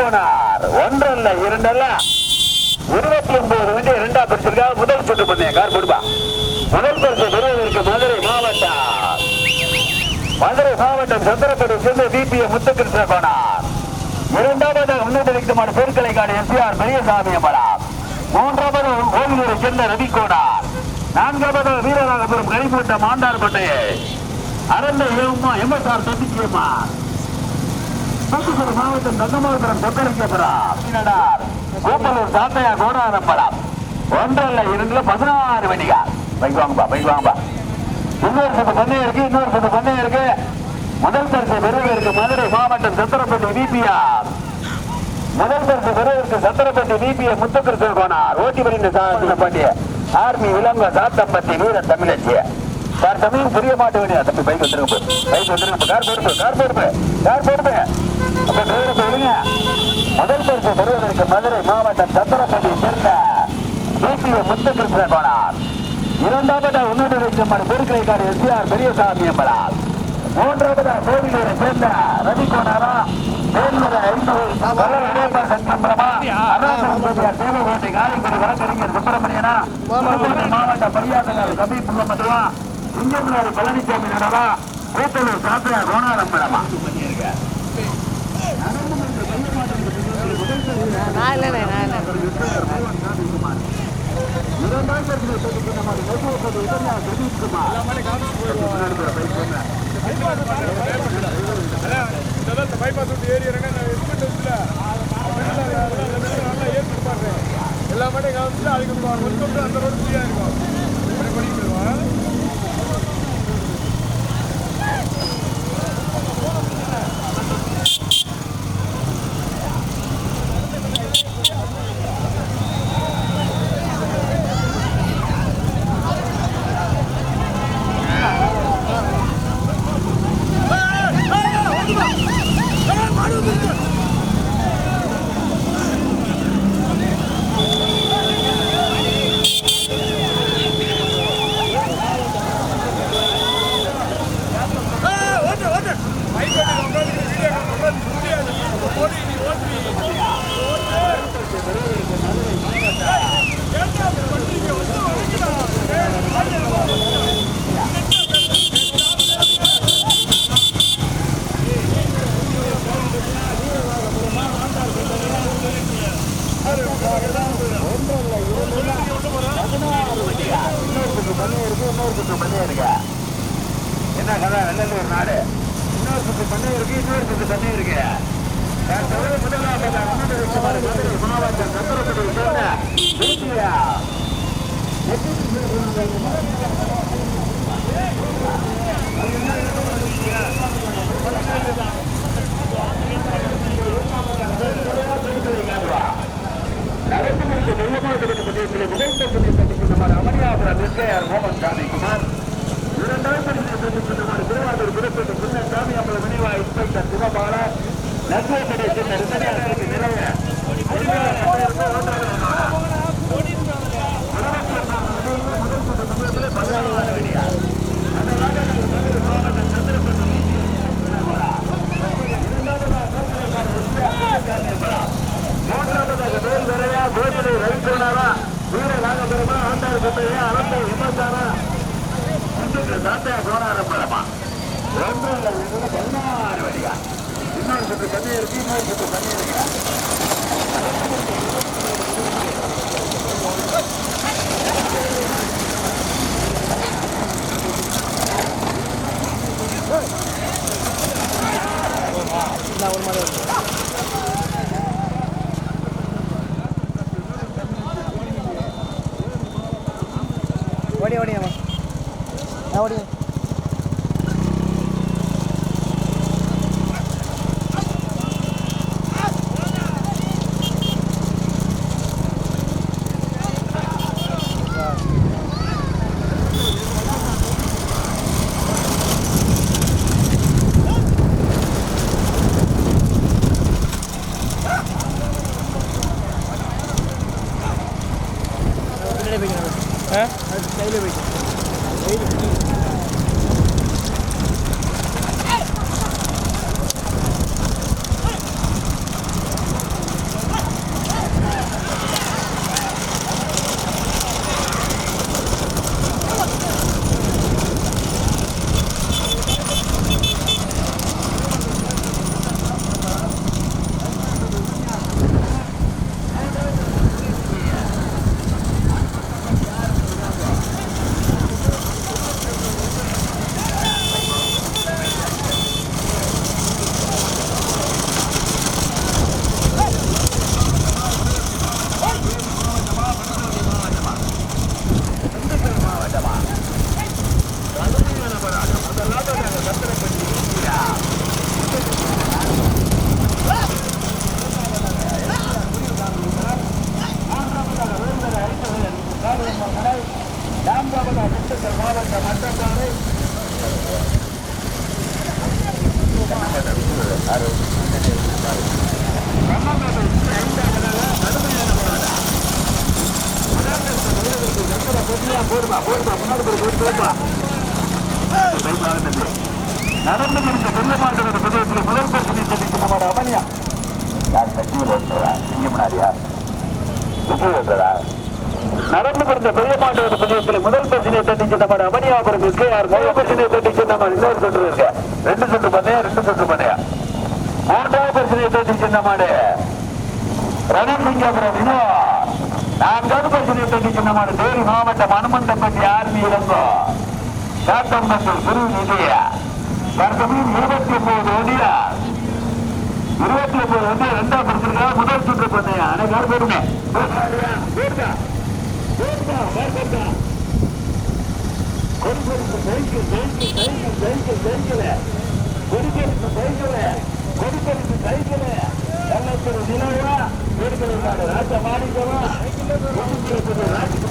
போனார் ஒன்றல்ல இரண்டல்ல. இருபத்தி ஒன்பது வந்து இரண்டா பரிசிற்காக முதல் சுற்று பண்ணேன் கார் போடுப்பா முதல் பரிசு பெறுவதற்கு மதுரை மாவட்டம். மதுரை மாவட்டம் சந்திரப்பேட்டை சேர்ந்த பிபிஏ முத்துகிருஷ்ண போனார் இரண்டாவது உன்னதமான பொருட்களை காண எஸ்ஆர் பெரியசாமி அம்பலம் மூன்றாவது கோவிலூரை சேர்ந்த ரவிகோனார் நான்காவது வீரராகபுரம் கனிப்பட்ட மாண்டார்பட்டை அரண்ட எம்எஸ்ஆர் தொட்டிச்சியம்மா தூத்துக்குடி மாவட்டம் தங்கமாபுரம் தொட்டரிக்கப்புறம் கோப்பலூர் சாத்தையா கோடாரம்பலம் ஒன்றல்ல இரண்டுல பதினாறு வண்டிகா பைக் வாங்கப்பா பைக் வாங்கப்பா. இன்னொரு சத்து பண்ணை இருக்கு இன்னொரு சத்து பண்ணை இருக்கு. முதல் பரிசு பெறுவதற்கு மதுரை மாவட்டம் சத்திரப்பட்டி விபிஆர் முதல் பரிசு பெறுவதற்கு சத்திரப்பட்டி விபிஎ முத்துக்கிருஷ்ணன் கோனார். ஓட்டி வருகின்ற சாத்திரப்பட்டி ஆர்மி விலங்க சாத்தம்பத்தி வீர தமிழச்சி சார் தமிழ் புரிய மாட்டேன் தம்பி பைக் வந்துருங்க பைக் வந்துருங்க கார் பொறுப்பு கார் பொறுப்பு கார் பொறுப்பு அப்ப டிரைவர் சொல்லுங்க முதல் பரிசு பெறுவதற்கு மதுரை மாவட்டம் சத்திரப்பட்டி சேர்ந்த விபிஎ முத்துக்கிருஷ்ணன் கோனார் இரண்டாவது உன்னத வைக்கமான பெருக்கலைக்காடு எஸ்ஆர் பெரியசாமி அம்பலால் மூன்றாவது கோவிலூரை சேர்ந்த ரவி கோனாரா மாவட்ட பரியாதனர் கபீர் புல்லமதுவா சிங்கம்நாடு பழனிசாமி நடவா? கூத்தலூர் இல்லைண்ணே நான் இல்லை பைபாஸ் விட்டு ஏறி இறங்க நான் ஹெல்மெட் வச்சுல எல்லா மாட்டையும் காமிச்சுட்டு அதுக்கு அந்த ரோடு என்ன கதை வெள்ளலூர் நாடு இன்னொரு சுற்று பண்ணை இருக்கு இன்னொரு சுற்று தண்ணி இருக்கு நான் சொல்றது முதலாவது அண்ணன் வைக்குமாறு மதுரை வீட்டியா அமனியாபுரம் எஸ்கேஆர் மோகன் சாமி குமார் இரண்டாம் தண்ணி இருக்கு இன்னொரு பத்து தண்ணி இருக்கு ஓடி ஓடி. அம்மா ஆ ஓடி பின்னாடி நான் கட்சியில் இருக்கிறா நீங்க முன்னாடியா நடந்து கொடுத்த பெரிய மாட்டோட புதியத்தில் முதல் பிரச்சனையை தட்டிச்சு நம்ம அவனியாபுரம் இருக்கு. யார்? முதல் பிரச்சனையை தட்டிச்சு நம்ம இன்னொரு சுற்று இருக்கு. ரெண்டு சுற்று பண்ணையா? ரெண்டு சுற்று பண்ணையா? மூன்றாவது பிரச்சனையை தட்டிச்சு நம்மாடு ரணசிங்கபுரம் இன்னும் நான்காவது பிரச்சனையை தட்டிச்சு நம்மாடு தேனி மாவட்டம் அனுமந்தப்பட்டி ஆர்மி இளங்கோ சாத்தம்பத்தூர் குரு நிதியா. தற்சமயம் இருபத்தி ஒன்பது வண்டியா இருபத்தி ஒன்பது வந்து ரெண்டாம் படத்திற்காக முதல் சுற்று பண்ணையா அனைவரும் பெருமை கொடிபெருக்கு cycle cycle cycle cycle cycle கொடிபெருக்கு cycle கொடிபெருக்கு சைக்கிள் வெள்ளத்தூர் நிலவா வீடுகளுக்கான ராஜ மாணிக்கவா கொடிபெருக்கு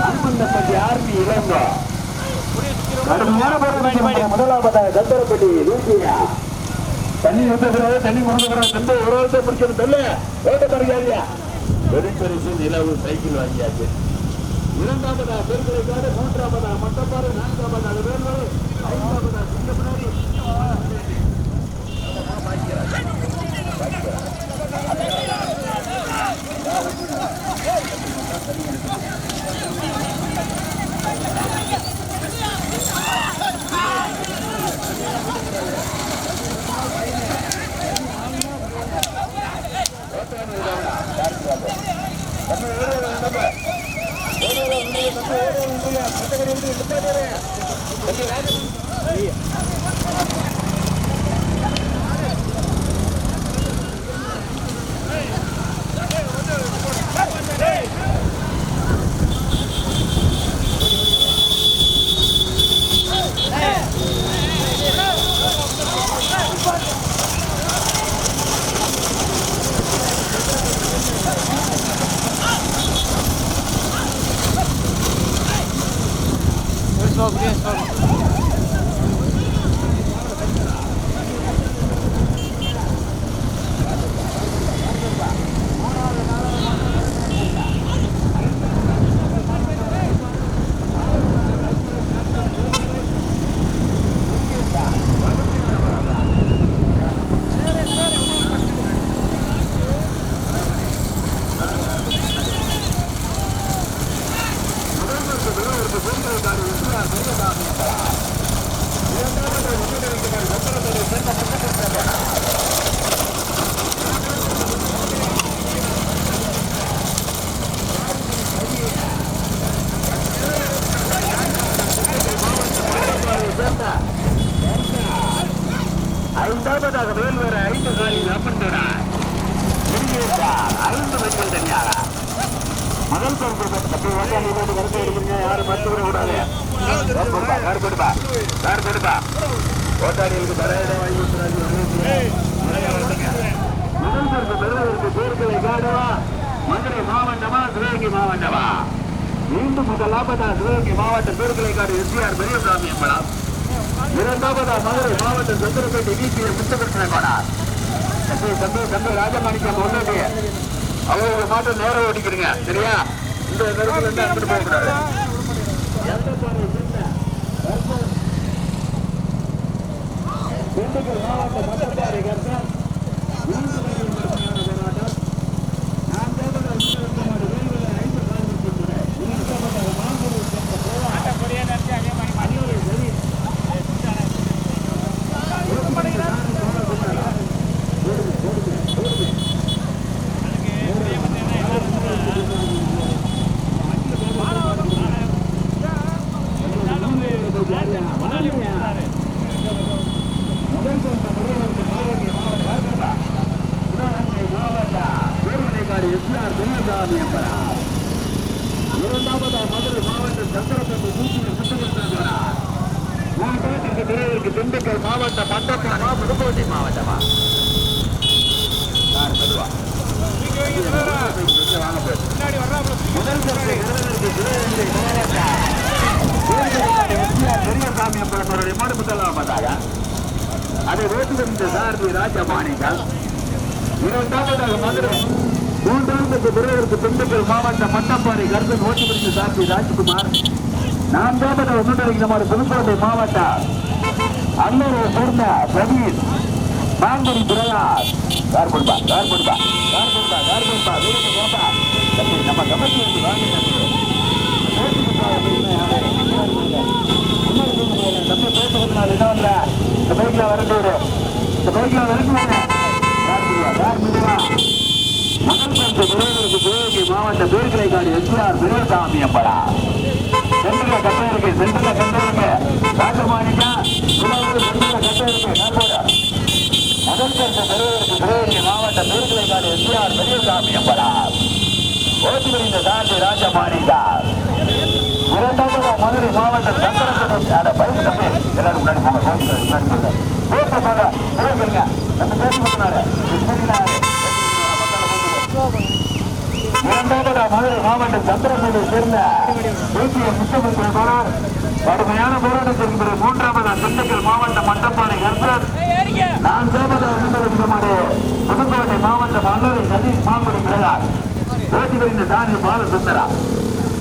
அன்பந்தப்பட்டி ஆர்மி இளங்கோ கடுமையான போராட்டம் முதலாவதாக தந்தரப்பட்டி லூசியா ஊத்துகிறாரு தண்ணி முழுங்குகிறாரு தந்தை ஒரு வருஷம் பிடிச்சது தெல்ல ஓட்ட தருகாரியா வெடிப்பரிசு நிலவு சைக்கிள் வாங்கியாச்சு. இரண்டாவதா பெருக்கலைக்காடு மூன்றாவதா மட்டப்பாறு நான்காவதா வேல்வரை ஐந்தாவதா சிங்கப்பனாரி. ஐந்தாவதாக வேல்வேற ஐந்து காலில் அப்பன்றார் ஐந்து வெற்றிகள் தனியாக முதல் பரிசு பத்து ஓட்டாளி போட்டு கருத்து எடுக்கிறீங்க யாரும் மறுத்து விட கூடாது கார் கொடுப்பா கார் கொடுப்பா கார் கொடுப்பா. ஓட்டாளிகளுக்கு தர இடம் வாங்கி கொடுத்துறாங்க. முதல் பரிசு பெறுவதற்கு பேர்களை காடுவா? மதுரை மாவட்டமா சிவகங்கை மாவட்டமா? மீண்டும் முதல் முதலாவதா சிவகங்கை மாவட்ட பேர்களை காடு எஸ்ஆர் பெரியசாமி அம்பலம். இரண்டாவதா மதுரை மாவட்டம் சந்திரப்பேட்டை வீசிய முத்தகிருஷ்ணன் போனார் தம்பி தம்பி தம்பி ராஜமாணிக்கம் ஒன்றாடி அவங்க மாட்டம் நேரம் ஓடிக்கிறீங்க சரியா? இந்த நேரத்தில் இருந்து அங்கிட்டு போகக்கூடாது. மாவட்ட மட்டப்பாறை கர்த்தம் மூன்று வகையில் மட்டுமான போராட்டம் நான்காவது ஐந்து மாடு வேல்வெளி ஐந்து காலத்தில் மூன்றாவது மாங்கூர் சென்ற போராட்டம் முதல் சொந்த முதல்வர் மாவட்ட பெரியசாமி அம்பரா இரண்டாவதாக மதுரை மாவட்டம் சந்திரபுரம் தூத்துக்குடி சுத்தமன்றா மூன்றாவதற்கு பிறகு திண்டுக்கல் மாவட்டம் மட்டப்பாமா புதுக்கோட்டை மாவட்டமா யார் சொல்லுவா? வாங்க போய். பின்னாடி வர்றாப்புல முதல் தரத்தை இறைவனுக்கு சிவகங்கை மாவட்டம் திருநெல்வேலி எம்ஜிஆர் பெரியசாமி என்பவருடைய மாடு முதலாவதாக அதை ஓட்டுகின்ற சாரதி ராஜமாணிக்கம் இரண்டாவதாக மதுரை மூன்றாவதுக்கு பிறகு திண்டுக்கல் மாவட்டம் மட்டப்பாறை கருதன் ஓட்டுகின்ற சாரதி ராஜ்குமார் நான்காவதாக முன்னறிந்த புதுக்கோட்டை மாவட்டம் அல்லூரை சேர்ந்த பிரவீன் மாங்குடி பிரகாஷ் கார் கொடுப்பா கார் கொடுப்பா கார் கொடுப்பா கார் கொடுப்பா வீரத்தை போப்பா தம்பி நம்ம கமிட்டி வந்து வாங்க தம்பி. பேசிட்டு போங்க, அப்படின்னு யாரு? முன்னாடி போங்க, போங்க. நம்ம பேச வந்தால் என்ன இல்ல இந்த பைக்ல வரட்டு இந்த பைக்ல வரட்டு கார் கொடுவா கார் கொடுவா மக்கள் பரிசு விருதுக்கு சிவகங்கை மாவட்ட பேர்களை காடி எஸ்ஆர் பெரியசாமி அம்பலா சென்றுல கட்ட இருக்கு சென்றுல கட்ட இருக்கு ராஜமாணிக்கா உணவு கட்ட இருக்கு முதல் கட்ட பெறுவதற்கு சிவகங்கை மாவட்ட பேர்களை காடி எஸ்ஆர் பெரியசாமி அம்பலா ஓட்டி வருகின்ற சார்பு ராஜமாணிக்கா இரண்டாவது மதுரை மாவட்டம் சந்திரபுரம் அந்த பைக் எல்லாரும் முன்னாடி போங்க போங்க முன்னாடி போங்க நம்ம பேசி இரண்டாவது மதுரை மாவட்டம் சந்திரபுரை சேர்ந்த தேசிய முத்தமிழ் போரார் கடுமையான போராட்டத்திற்கு பிறகு மூன்றாவது திண்டுக்கல் மாவட்டம் மட்டப்பாறை கர்த்தர் நான்காவது முன்னெடுக்கமாறு புதுக்கோட்டை மாவட்டம் சதீஷ் மாங்குடி பிறகார் ஓட்டி வருகின்ற தானிய பாலசுந்தரா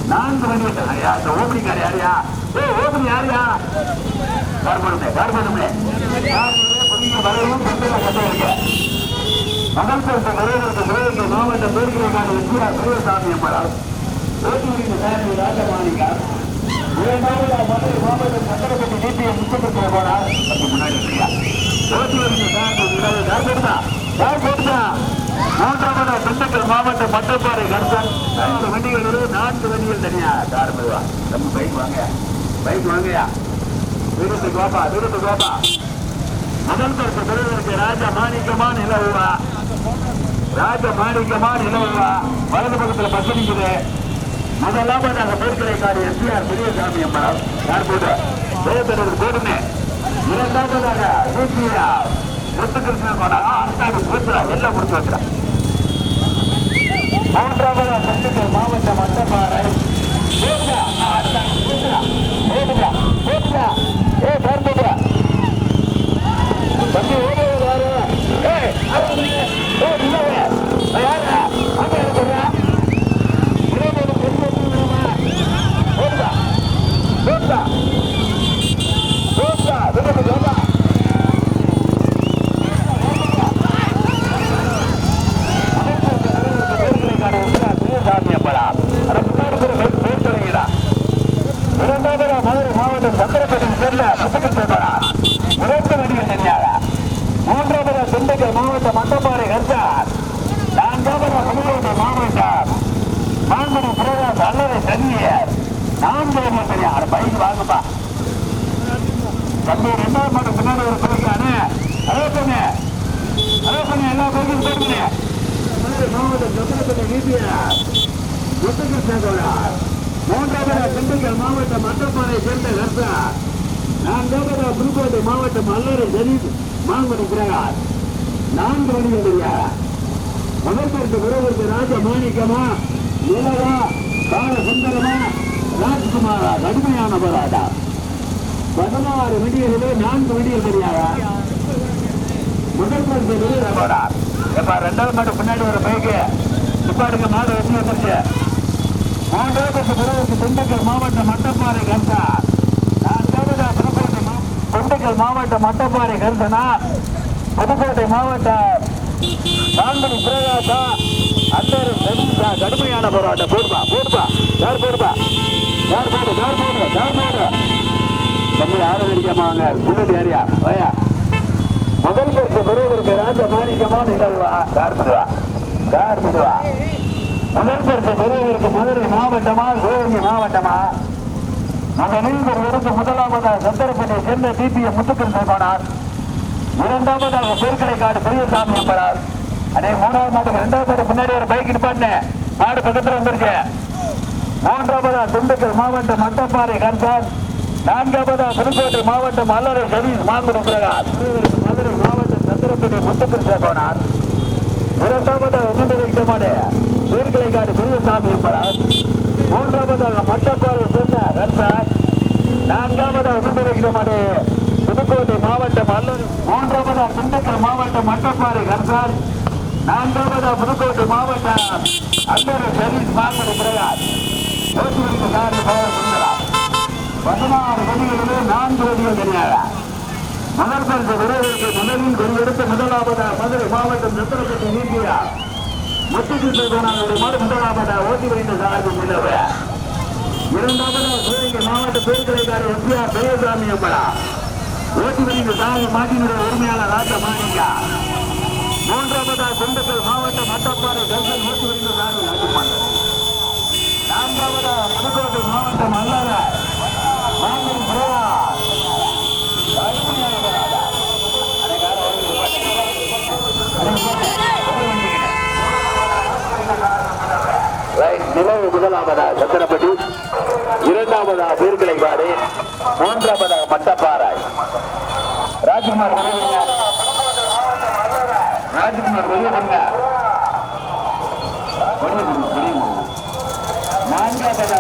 நான்கு மணி ஐயா இந்த ஓபனிக்கார் யாரையா? ஏ ஓபனி யாரையா? கார்படுமே கார்படுமே கொஞ்சம் வரவும் கொஞ்சம் கட்ட நிறைவேற்ற சிவகங்கை மாவட்ட பேருக்கான வெற்றியா சிவசாமி அம்மரால் ஓட்டுநரின் சாமி ராஜமாணிக்கா இரண்டாவது மதுரை மாவட்டம் சந்திரபதி நீட்டிய முத்தப்பட்டு போனார். அதுக்கு முன்னாடி ஓட்டுநரின் சாமி யார் போட்டுதா யார் மூன்றாவது திண்டுக்கல் மாவட்டம் மட்டப்பாறை கருத்தன் ஐந்து வண்டிகள் நான்கு வண்டிகள் தனியா. கார் மெதுவா. நம்ம பைக் வாங்க. பைக் வாங்கயா வீரத்துக்கு வாப்பா வீரத்துக்கு வாப்பா முதல் பரிசு பெறுவதற்கு ராஜா மாணிக்கமா நிலவுவா ராஜ மாணிக்கமா நிலவுவா வலது பக்கத்தில் பஸ் நிக்குது. முதலாவது அந்த பேர்களை எஸ்பிஆர் பெரியசாமி அம்மன் யார் போட்டு? ஜெயபெருவர் போடுமே இரண்டாவதாக முத்துகிருஷ்ணன் போனா அந்தாடி போச்சுரா எல்லாம் முடிச்சு வச்சுரா மூன்றாவது திண்டுக்கல் மாவட்டம் மட்டப்பாறை போடுடா, அந்தாடி போச்சுரா. போடுடா, போடுடா. ஏ சார் போடுடா. தம்பி ஓடி வராரு ஏ ஏ இல்லவே யாரா அங்க இருக்கா இருபது பெருமைமா ஓடுதா ஓடுதா ஓடுதா விடுங்க ஓடுதா இரண்டாவது மதுரை மாவட்டம் சத்திரப்பட்டியில் சேர்ந்த முத்துக்கிருஷ்ணா இரண்டு வண்டிகள் தனியாக மூன்றாவது திண்டுக்கல் மாவட்டம் மட்டப்பாறை கர்த்தார் நான்காவது புதுக்கோட்டை மாவட்டம் மாங்குடி பிரகாஷ் அல்லறை தண்ணியர் நான்கு வண்டிகள் தனியாக பைக் வாங்கப்பா தம்பி ரெண்டாவது மாட்டம் பின்னாடி ஒரு பைக்கானே அதே பண்ணு அதே பண்ணு எல்லா பைக்கும் போட்டுங்க மதுரை மாவட்டம் சத்திரப்பட்டி நீதியார் முத்துக்கு முத்துகிருஷ்ணன் மூன்றாவது திண்டுக்கல் மாவட்டம் மட்டப்பாறை சேர்ந்த கர்த்தார் நான்காவது புதுக்கோட்டை மாவட்டம் அல்லறை ஜெனீத் மாங்குடி பிரகாஷ். நான்கு வணிகம் தெரியாது முதல் பரிசு ராஜ மாணிக்கமா நிலவா? கால சுந்தரமா ராஜ்குமாரா? கடுமையான போராட்டா பதினாறு வெடிகளிலே நான்கு வெடிகள் தெரியாதா முதல் பரிசு விருது போறார் ரெண்டாவது மாட்டு பின்னாடி வர பைக்கு. துப்பாடுங்க மாடு வச்சு வந்துருச்சு மூன்றாவது பிறகு திண்டுக்கல் மாவட்டம் மட்டப்பாறை நான் நான்காவது புதுக்கோட்டை மா- திண்டுக்கல் மாவட்டம் மட்டப்பாறை கருத்தனா? புதுக்கோட்டை மாவட்டம் காங்கனி பிரகாசா அந்தர் கடுமையா கடுமையான போராட்டம். போடுப்பா போடுப்பா. யார் போடுப்பா? யார் போடு யார் போடு யார் போடு தம்பி யாரும் அடிக்காமாங்க புள்ளி யாரியா? வயா. முதல் பரிசு பெறுவதற்கு ராஜ மாணிக்கமா நிகழ்வா? கார் மிதுவா. கார் மிதுவா. முதல் பரிசு பெறுவதற்கு மதுரை மாவட்டமா சிவகங்கை மாவட்டமா? முதலில் ஒருவருக்கு முதலாவதாக சந்தரப்பட்டியை சேர்ந்த டிபிஎம் முத்துக்கன் போனார் இரண்டாவதாக பேர்களை காடு பெரியசாமி அம்பரார் அதே மூணாவது மாட்டுக்கு ரெண்டாவது மாட்டு ஒரு பைக் நிப்பாட்டினேன். மாடு பக்கத்துல வந்துருச்சு மூன்றாவதா திண்டுக்கல் மாவட்டம் மட்டப்பாறை கர்சார் நான்காவதா புதுக்கோட்டை மாவட்டம் அல்லறை சதீஷ் மாங்குடி பிரகாஷ். மதுரை மாவட்டம் சந்திரப்பேட்டை முத்துக்கிருஷ்ண கோனார் இரண்டாவதாக ஒன்று வைக்கமாடு சீர்கிளைக்காடு குருசாமி இருப்பதால் மூன்றாவதாக மட்டப்பாறை சொன்ன கர்சார் நான்காவதாக ஒன்று வைக்கமாடு புதுக்கோட்டை மாவட்டம் அல்லூர் மூன்றாவதாக திண்டுக்கல் மாவட்டம் மட்டப்பாறை கர்சார் நான்காவதாக புதுக்கோட்டை மாவட்டம் அல்லூர் சர்வீஸ் மாங்குடி பிரகாஷ். ஓட்டுநருக்கு காரி போக சுந்தரம் பதினாறு கொடிகளிலே நான்கு கொடிகள் தனியாக முதல் பரிசு விரைவிற்கு முதலில் கொடியெடுத்து முதலாவதாக மதுரை மாவட்டம் சத்திரப்பட்டி நீக்கியா முத்துக்கிட்டு போனாங்களுடைய மாடு முதலாவதா ஓட்டி வைத்த சார்பு உள்ளவர் இரண்டாவதா சிவகங்கை மாவட்ட பேருக்கலைக்காரர் எஸ்பிஆர் பெரியசாமி அம்மடா ஓட்டி வைத்த சாகு மாட்டினுடைய உரிமையாளர் ராஜா மாணிக்கா. மூன்றாவதா திண்டுக்கல் மாவட்டம் மட்டப்பாறை தர்சன் ஓட்டி வைத்த சாகு ராஜமான் நான்காவதா புதுக்கோட்டை மாவட்டம் அல்லற மாமன் பிரதா நிலவு முதலாவதா சத்திரப்பட்டி இரண்டாவதா பீர்கிளைப்பாடு மூன்றாவதா மட்டப்பாறை. ராஜ்குமார் வெளியே ராஜ்குமார் வெளியே நான்காவதா